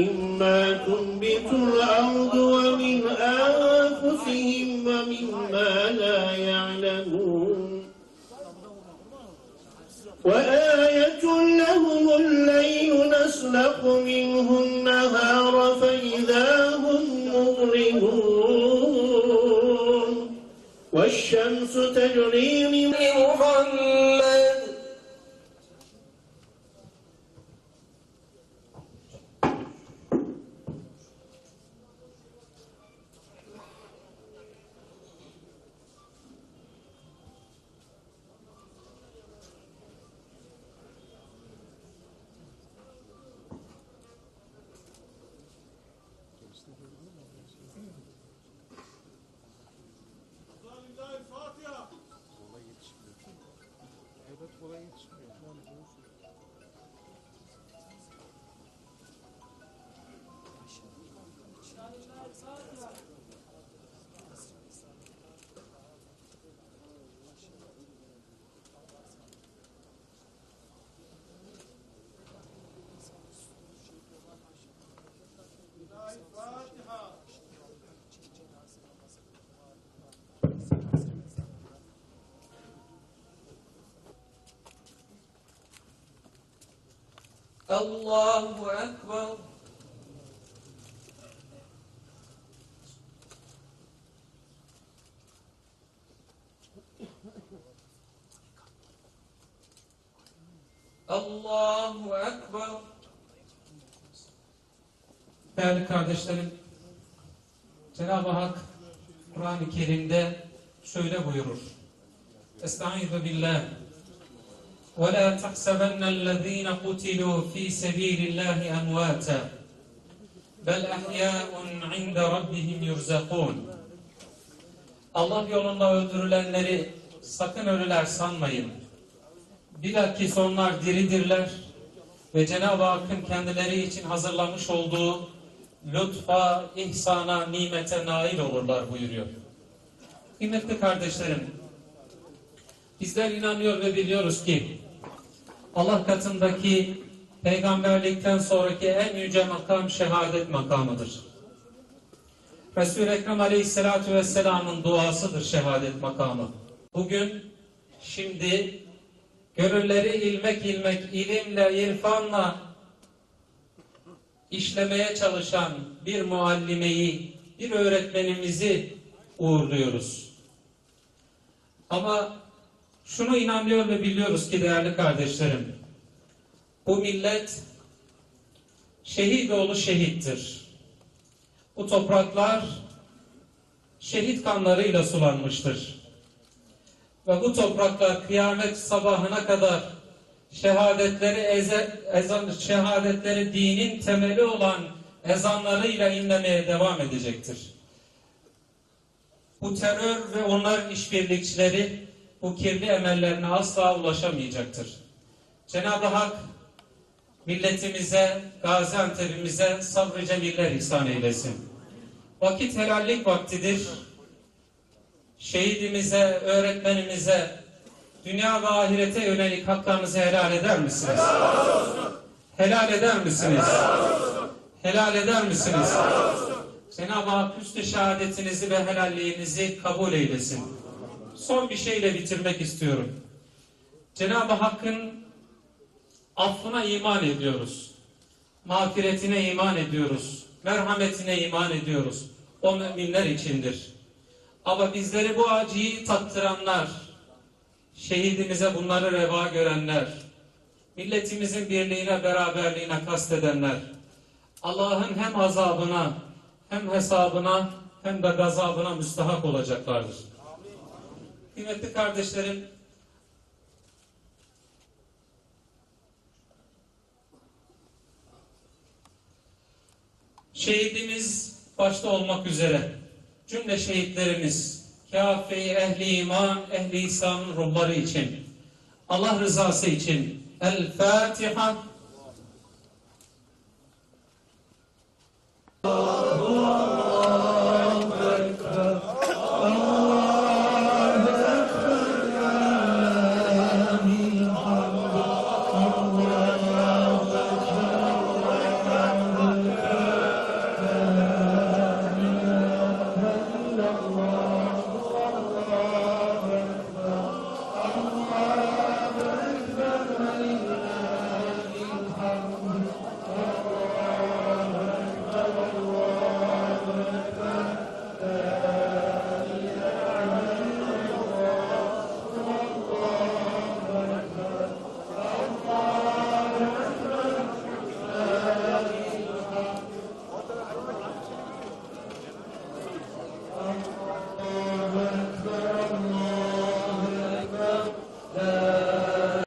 مما تنبت الأرض ومن أنفسهم ومما لا يعلمون وآية لهم الليل نسلق منه النهار فإذا هم مظلمون والشمس تجري من There's one Allahu Ekber. Allahu Ekber. Değerli kardeşlerim, Cenab-ı Hak Kur'an-ı Kerim'de şöyle buyurur. Estaizu billah. وَلَا تَحْسَبَنَّ الَّذ۪ينَ قُتِلُوا ف۪ي سَب۪يلِ اللّٰهِ أَمْوَاتًا بَلْ أَحْيَاءٌ عِنْدَ رَبِّهِمْ يُرْزَقُونَ Allah yolunda öldürülenleri sakın ölüler sanmayın. Bilakis onlar diridirler ve Cenab-ı Hakk'ın kendileri için hazırlamış olduğu lütfa, ihsana, nimete nail olurlar buyuruyor. Kıymetli kardeşlerim, bizler inanıyor ve biliyoruz ki Allah katındaki peygamberlikten sonraki en yüce makam şehadet makamıdır. Resul-i Ekrem Aleyhisselatü Vesselam'ın duasıdır şehadet makamı. Bugün, şimdi gönülleri ilmek ilmek ilimle, irfanla işlemeye çalışan bir muallimeyi, bir öğretmenimizi uğurluyoruz. Ama şunu inanıyor ve biliyoruz ki değerli kardeşlerim, bu millet şehit oğlu şehittir. Bu topraklar şehit kanlarıyla sulanmıştır. Ve bu topraklar kıyamet sabahına kadar şehadetleri eze, ezan, şehadetleri dinin temeli olan ezanlarıyla inlemeye devam edecektir. Bu terör ve onların işbirlikçileri bu kirli emellerine asla ulaşamayacaktır. Cenab-ı Hak milletimize, Gaziantep'imize sabrı cemiller ihsan eylesin. Vakit helallik vaktidir. Şehidimize, öğretmenimize, dünya ve ahirete yönelik haklarınızı helal eder misiniz? Helal eder misiniz? Helal eder misiniz? Cenab-ı Hak hüsnü şehadetinizi ve helalliğinizi kabul eylesin. Son bir şeyle bitirmek istiyorum. Cenab-ı Hakk'ın affına iman ediyoruz. Mağfiretine iman ediyoruz. Merhametine iman ediyoruz. O müminler içindir. Ama bizleri bu acıyı tattıranlar, şehidimize bunları reva görenler, milletimizin birliğine, beraberliğine kastedenler, Allah'ın hem azabına, hem hesabına, hem de gazabına müstahak olacaklardır. Kıymetli kardeşlerim, şehidimiz başta olmak üzere cümle şehitlerimiz, kafi, ehli iman, ehli İsa'nın ruhları için, Allah rızası için El Fatiha.